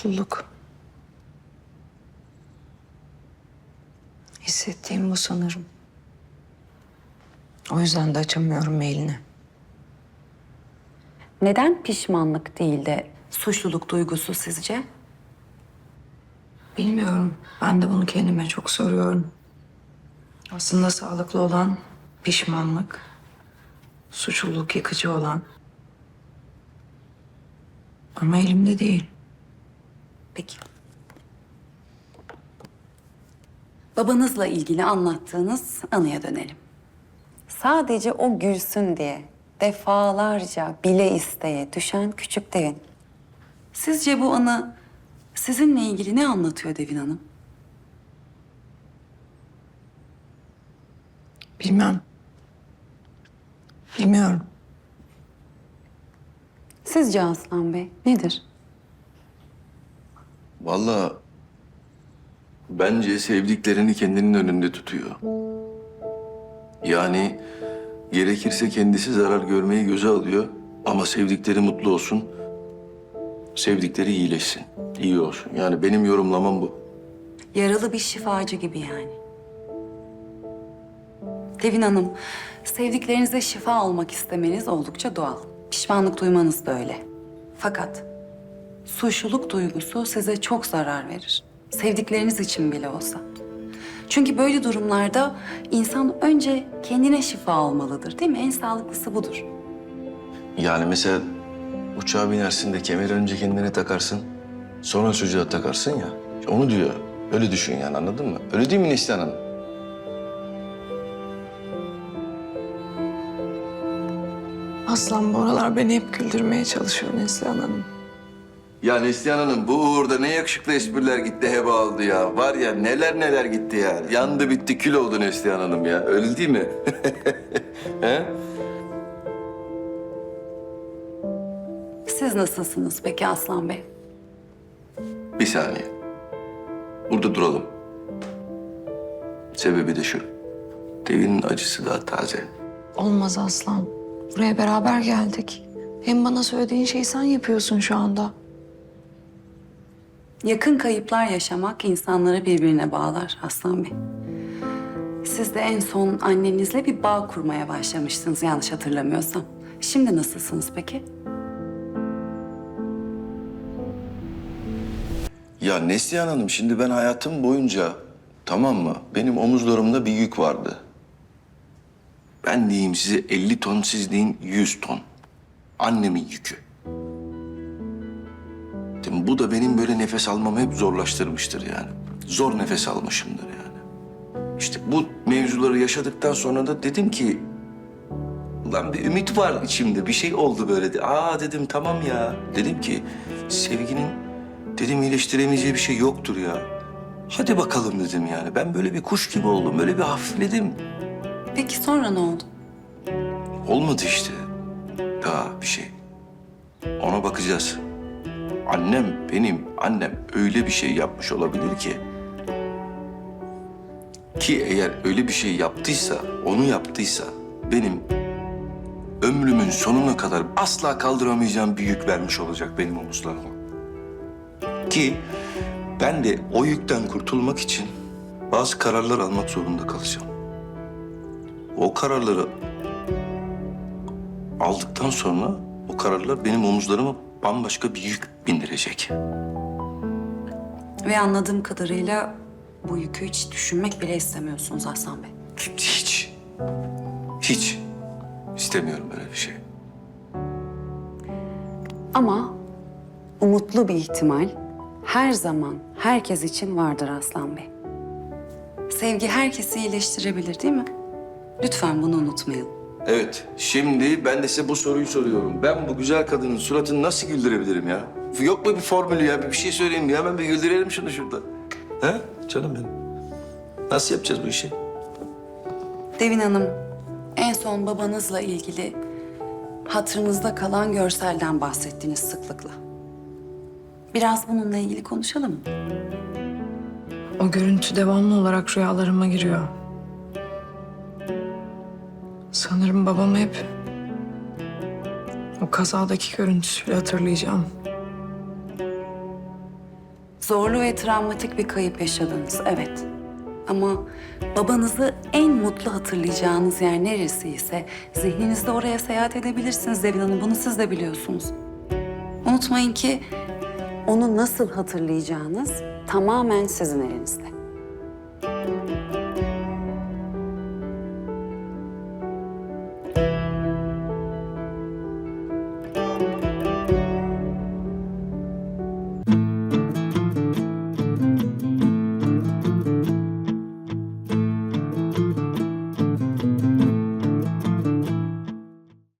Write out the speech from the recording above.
Suçluluk. Hissettiğim bu sanırım. O yüzden de açamıyorum mailini. Neden pişmanlık değil de suçluluk duygusu sizce? Bilmiyorum. Ben de bunu kendime çok soruyorum. Aslında sağlıklı olan pişmanlık, suçluluk yıkıcı olan. Ama elimde değil. Peki. Babanızla ilgili anlattığınız anıya dönelim. Sadece o gülsün diye defalarca bile isteye düşen küçük Devin. Sizce bu anı sizinle ilgili ne anlatıyor Devin Hanım? Bilmem. Bilmiyorum. Sizce Aslan Bey nedir? Vallahi bence sevdiklerini kendinin önünde tutuyor. Yani gerekirse kendisi zarar görmeyi göze alıyor ama sevdikleri mutlu olsun. Sevdikleri iyileşsin, iyi olsun. Yani benim yorumlamam bu. Yaralı bir şifacı gibi yani. Devin Hanım, sevdiklerinize şifa olmak istemeniz oldukça doğal. Pişmanlık duymanız da öyle. Fakat suçluluk duygusu size çok zarar verir. Sevdikleriniz için bile olsa. Çünkü böyle durumlarda insan önce kendine şifa olmalıdır değil mi? En sağlıklısı budur. Yani mesela uçağa binersin de kemeri önce kendine takarsın. Sonra çocuğa takarsın ya. Onu diyor. Öyle düşün yani anladın mı? Öyle değil mi Neslihan Hanım? Aslan bu aralar beni hep güldürmeye çalışıyor Neslihan Hanım. Ya Neslihan Hanım bu uğurda ne yakışıklı espriler gitti heba oldu ya. Var ya neler neler gitti ya. Yandı bitti kül oldu Neslihan Hanım ya. Öyle değil mi? He? Siz nasılsınız peki Aslan Bey? Bir saniye. Burada duralım. Sebebi de şu. Devinin acısı daha taze. Olmaz Aslan. Buraya beraber geldik. Hem bana söylediğin şeyi sen yapıyorsun şu anda. Yakın kayıplar yaşamak insanları birbirine bağlar Aslan Bey. Siz de en son annenizle bir bağ kurmaya başlamıştınız yanlış hatırlamıyorsam. Şimdi nasılsınız peki? Ya Neslihan Hanım şimdi ben hayatım boyunca tamam mı? Benim omuzlarımda bir yük vardı. Ben diyeyim size 50 ton, siz deyin 100 ton. Annemin yükü. Mi? Bu da benim böyle nefes almamı hep zorlaştırmıştır yani. Zor nefes almışımdır yani. İşte bu mevzuları yaşadıktan sonra da dedim ki... Ulan bir ümit var içimde. Bir şey oldu böyle. de. Aa dedim tamam ya. Dedim ki sevginin dedim iyileştiremeyeceği bir şey yoktur ya. Hadi bakalım dedim yani. Ben böyle bir kuş gibi oldum. Böyle bir hafifledim. Peki sonra ne oldu? Olmadı işte. Daha bir şey. Ona bakacağız. Annem, benim annem öyle bir şey yapmış olabilir ki. Ki eğer öyle bir şey yaptıysa, onu yaptıysa benim ömrümün sonuna kadar asla kaldıramayacağım bir yük vermiş olacak benim omuzlarıma. Ki ben de o yükten kurtulmak için bazı kararlar almak zorunda kalacağım. O kararları aldıktan sonra o kararlar benim omuzlarıma bambaşka bir yük bindirecek. Ve anladığım kadarıyla bu yükü hiç düşünmek bile istemiyorsunuz Aslan Bey. Hiç, hiç istemiyorum böyle bir şey. Ama umutlu bir ihtimal her zaman herkes için vardır Aslan Bey. Sevgi herkesi iyileştirebilir değil mi? Lütfen bunu unutmayın. Evet, şimdi ben de size bu soruyu soruyorum. Ben bu güzel kadının suratını nasıl güldürebilirim ya? Yok mu bir formülü ya? Bir şey söyleyeyim ya. Hemen bir güldürelim şunu şurada. He? Canım benim. Nasıl yapacağız bu işi? Devin Hanım, en son babanızla ilgili hatırınızda kalan görselden bahsettiniz sıklıkla. Biraz bununla ilgili konuşalım mı? O görüntü devamlı olarak rüyalarıma giriyor. Sanırım babamı hep o kazadaki görüntüsüyle hatırlayacağım. Zorlu ve travmatik bir kayıp yaşadınız, evet. Ama babanızı en mutlu hatırlayacağınız yer neresiyse zihninizde oraya seyahat edebilirsiniz Devin Hanım. Bunu siz de biliyorsunuz. Unutmayın ki onu nasıl hatırlayacağınız tamamen sizin elinizde.